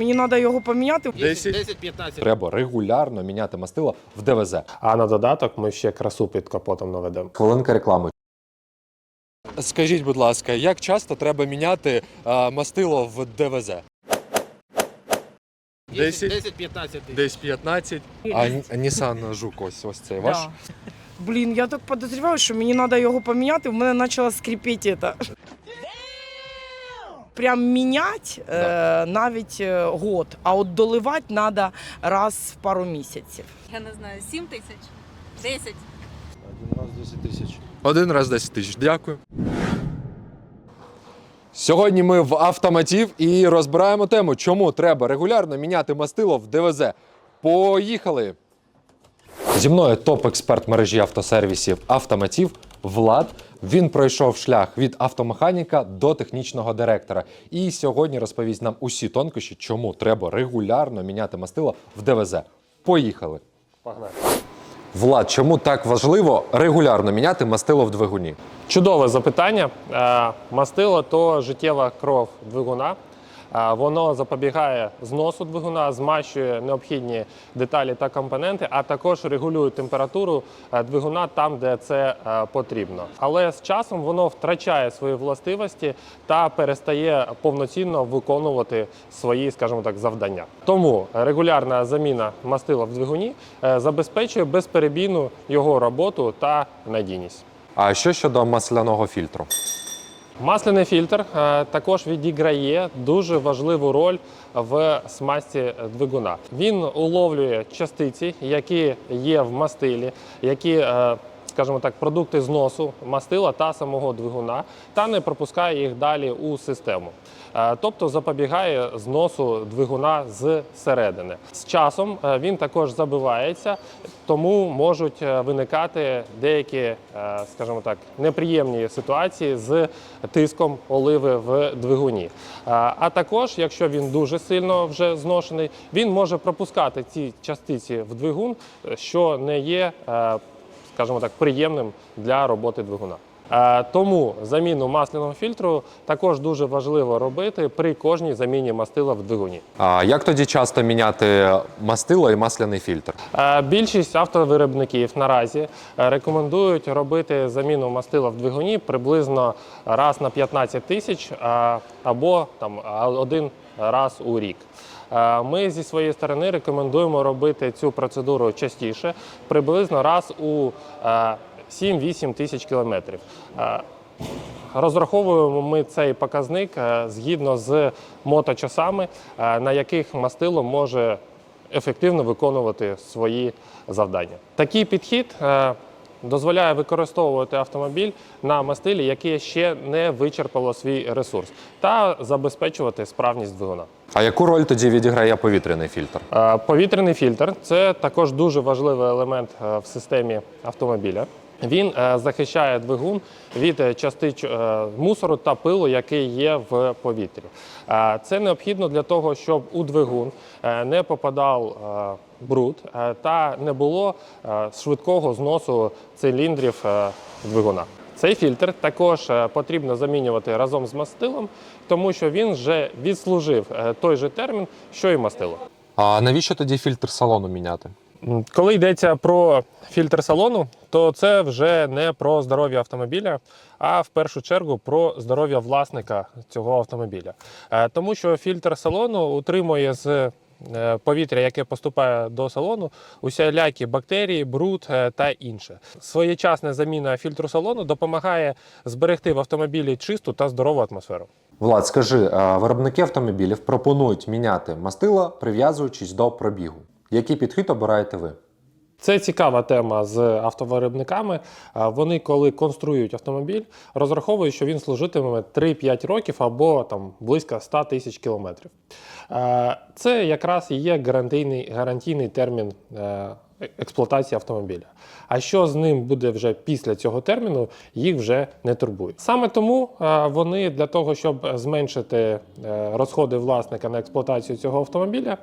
мені треба його поміняти. 10-15. Треба регулярно міняти мастило в ДВЗ. А на додаток ми ще красу під капотом наведемо. Хвилинка реклами. Скажіть, будь ласка, як часто треба міняти а, мастило в ДВЗ? 10, 10-15 десь 15. А Ні- Nissan Жук, ось, ось цей ваш. Да. Блін, я так подозріваю, що мені треба його поміняти, в мене почало скрипіти це. Прям міняти е, навіть е, год, а от доливати треба раз в пару місяців. Я не знаю, 7 тисяч, 10. Один раз 10 тисяч. Один раз 10 тисяч. Дякую. Сьогодні ми в автоматів і розбираємо тему, чому треба регулярно міняти мастило в ДВЗ. Поїхали! Зі мною топ-експерт мережі автосервісів автоматів Влад. Він пройшов шлях від автомеханіка до технічного директора. І сьогодні розповість нам усі тонкощі, чому треба регулярно міняти мастило в ДВЗ. Поїхали! Погнали. Влад, чому так важливо регулярно міняти мастило в двигуні? Чудове запитання. Е, Мастило то життєва кров двигуна. Воно запобігає зносу двигуна, змащує необхідні деталі та компоненти, а також регулює температуру е, двигуна там, де це е, потрібно. Але з часом воно втрачає свої властивості та перестає повноцінно виконувати свої, скажімо так, завдання. Тому регулярна заміна мастила в двигуні е, забезпечує безперебійну його роботу та надійність. А що щодо масляного фільтру? Масляний фільтр е, також відіграє дуже важливу роль в смазці двигуна. Він уловлює частиці, які є в мастилі, які, е, скажімо так, продукти зносу мастила та самого двигуна, та не пропускає їх далі у систему. Е, Тобто запобігає зносу двигуна з середини. З часом е, він також забивається, тому можуть е, виникати деякі, скажімо так, неприємні ситуації з тиском оливи в двигуні. А також, якщо він дуже сильно вже зношений, він може пропускати ці частиці в двигун, що не є, скажімо так, приємним для роботи двигуна. Е, Тому заміну масляного фільтру також дуже важливо робити при кожній заміні мастила в двигуні. А як тоді часто міняти мастило і масляний фільтр? Е, Більшість автовиробників наразі е, рекомендують робити заміну мастила в двигуні приблизно раз на 15 тисяч або там один раз у рік. Е, Ми зі своєї сторони рекомендуємо робити цю процедуру частіше, приблизно раз у е, 7-8 тисяч кілометрів. Е, Розраховуємо ми цей показник е, згідно з моточасами, е, на яких мастило може ефективно виконувати свої завдання. Такий підхід е, дозволяє використовувати автомобіль на мастилі, яке ще не вичерпало свій ресурс, та забезпечувати справність двигуна. А яку роль тоді відіграє повітряний фільтр? Е, Повітряний фільтр це також дуже важливий елемент е, в системі автомобіля. Він е, захищає двигун від е, частиць е, мусору та пилу, який є в повітрі. Це необхідно для того, щоб у двигун не попадав бруд та не було швидкого зносу циліндрів двигуна. Цей фільтр також потрібно замінювати разом з мастилом, тому що він вже відслужив той же термін, що і мастило. А навіщо тоді фільтр салону міняти? Коли йдеться про фільтр салону, то це вже не про здоров'я автомобіля, а в першу чергу про здоров'я власника цього автомобіля. Е, Тому що фільтр салону утримує з е, повітря, яке поступає до салону, усілякі бактерії, бруд е, та інше. Своєчасна заміна фільтру салону допомагає зберегти в автомобілі чисту та здорову атмосферу. Влад, скажи, виробники автомобілів пропонують міняти мастила, прив'язуючись до пробігу. Який підхід обираєте ви? Це цікава тема з автовиробниками. Вони, коли конструюють автомобіль, розраховують, що він служитиме 3-5 років або там близько 100 тисяч кілометрів. Е, Це якраз і є гарантійний, гарантійний термін е, експлуатації автомобіля. А що з ним буде вже після цього терміну, їх вже не турбує. Саме тому е, вони для того, щоб зменшити е, розходи власника на експлуатацію цього автомобіля,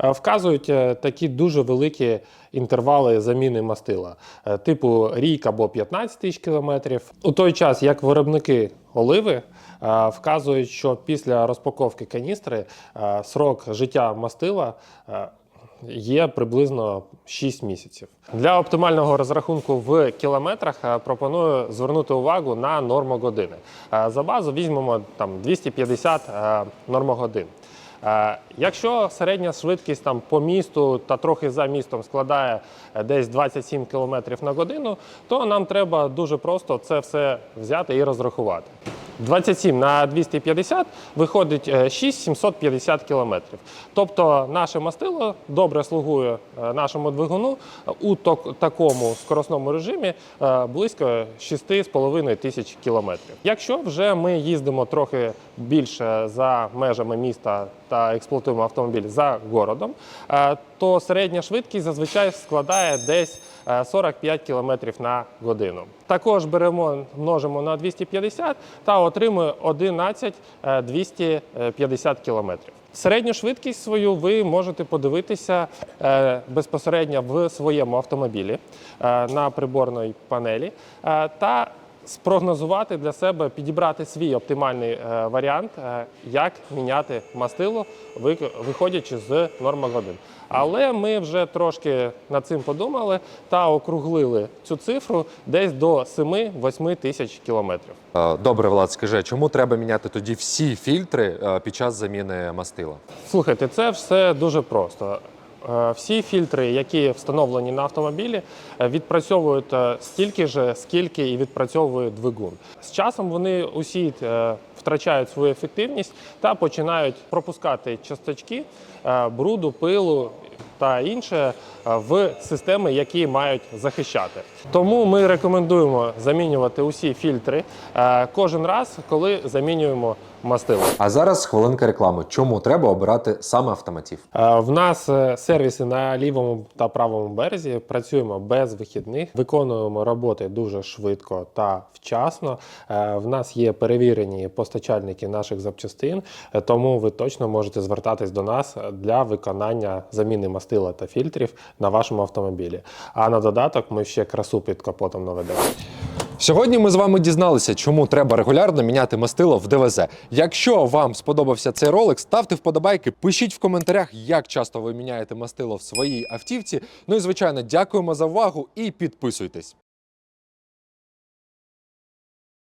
е, вказують такі дуже великі інтервали заміни мастила, типу рік або 15 тисяч кілометрів. У той час, як виробники оливи вказують, що після розпаковки каністри срок життя мастила є приблизно 6 місяців. Для оптимального розрахунку в кілометрах е, пропоную звернути увагу на норму години. Е, За базу візьмемо там 250 е, нормогодин. Якщо середня швидкість там по місту та трохи за містом складає десь 27 км на годину, то нам треба дуже просто це все взяти і розрахувати. 27 на 250 виходить е, 6750 кілометрів. Тобто наше мастило добре слугує е, нашому двигуну у такому скоросному режимі е, близько 6,5 тисяч кілометрів. Якщо вже ми їздимо трохи більше за межами міста та експлуатуємо автомобіль за городом, е, то середня швидкість зазвичай складає десь е, 45 км на годину. Також беремо, множимо на 250 та отримуємо 11 е, 250 км. Середню швидкість свою ви можете подивитися е, безпосередньо в своєму автомобілі е, на приборної панелі е, та спрогнозувати для себе, підібрати свій оптимальний е, варіант, е, як міняти мастило, виходячи з норми годин. Але ми вже трошки над цим подумали та округлили цю цифру десь до 7-8 тисяч кілометрів. Е, Добре, Влад, скажи, чому треба міняти тоді всі фільтри під час заміни мастила? Слухайте, це все дуже просто. Е, Всі фільтри, які встановлені на автомобілі, е, відпрацьовують е, стільки ж, скільки і відпрацьовує двигун. З часом вони усі втрачають свою ефективність та починають пропускати часточки бруду, пилу та інше в системи, які мають захищати. Тому ми рекомендуємо замінювати усі фільтри кожен раз, коли замінюємо мастило. А зараз хвилинка реклами. Чому треба обирати саме автоматів? Е, В нас е, сервіси на лівому та правому березі. Працюємо без вихідних, виконуємо роботи дуже швидко та вчасно. Е, В нас є перевірені постачальники наших запчастин, тому ви точно можете звертатись до нас для виконання заміни мастила та фільтрів на вашому автомобілі. А на додаток ми ще красу під капотом наведемо. Сьогодні ми з вами дізналися, чому треба регулярно міняти мастило в ДВЗ. Якщо вам сподобався цей ролик, ставте вподобайки, пишіть в коментарях, як часто ви міняєте мастило в своїй автівці. Ну і звичайно, дякуємо за увагу і підписуйтесь.